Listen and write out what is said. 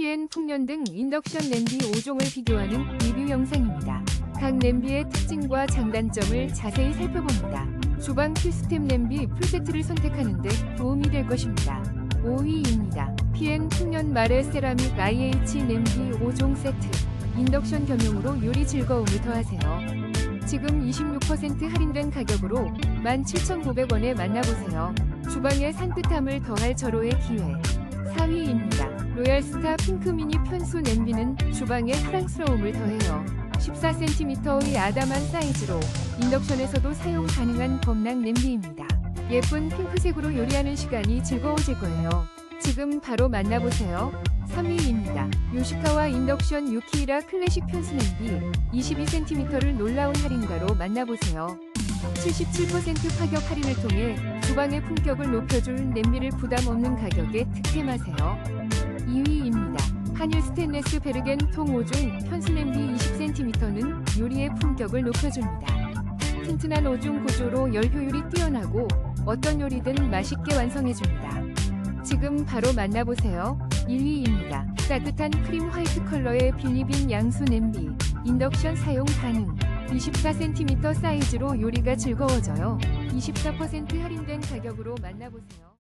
PN 풍년 등 인덕션 냄비 5종을 비교하는 리뷰 영상입니다. 각 냄비의 특징과 장단점을 자세히 살펴봅니다. 주방 필수템 냄비 풀세트를 선택하는 데 도움이 될 것입니다. 5위입니다. PN 풍년 말의 세라믹 IH 냄비 5종 세트. 인덕션 겸용으로 요리 즐거움을 더하세요. 지금 26% 할인된 가격으로 17,900원에 만나보세요. 주방의 산뜻함을 더할 절호의 기회. 4위입니다. 로얄스타 핑크미니 편수 냄비는 주방의 사랑스러움을 더해요. 14cm의 아담한 사이즈로 인덕션에서도 사용 가능한 범랑 냄비입니다. 예쁜 핑크색으로 요리하는 시간이 즐거워질 거예요. 지금 바로 만나보세요. 3위입니다. 요시카와 인덕션 유키이라 클래식 편수 냄비 22cm를 놀라운 할인가로 만나보세요. 77% 가격 할인을 통해 주방의 품격을 높여줄 냄비를 부담 없는 가격에 득템하세요. 2위입니다. 한일 스테인레스 베르겐 통 5중 편수 냄비 20cm는 요리의 품격을 높여줍니다. 튼튼한 5중 구조로 열 효율이 뛰어나고 어떤 요리든 맛있게 완성해줍니다. 지금 바로 만나보세요. 1위입니다. 따뜻한 크림 화이트 컬러의 빌리빈 양수 냄비. 인덕션 사용 가능. 24cm 사이즈로 요리가 즐거워져요. 24% 할인된 가격으로 만나보세요.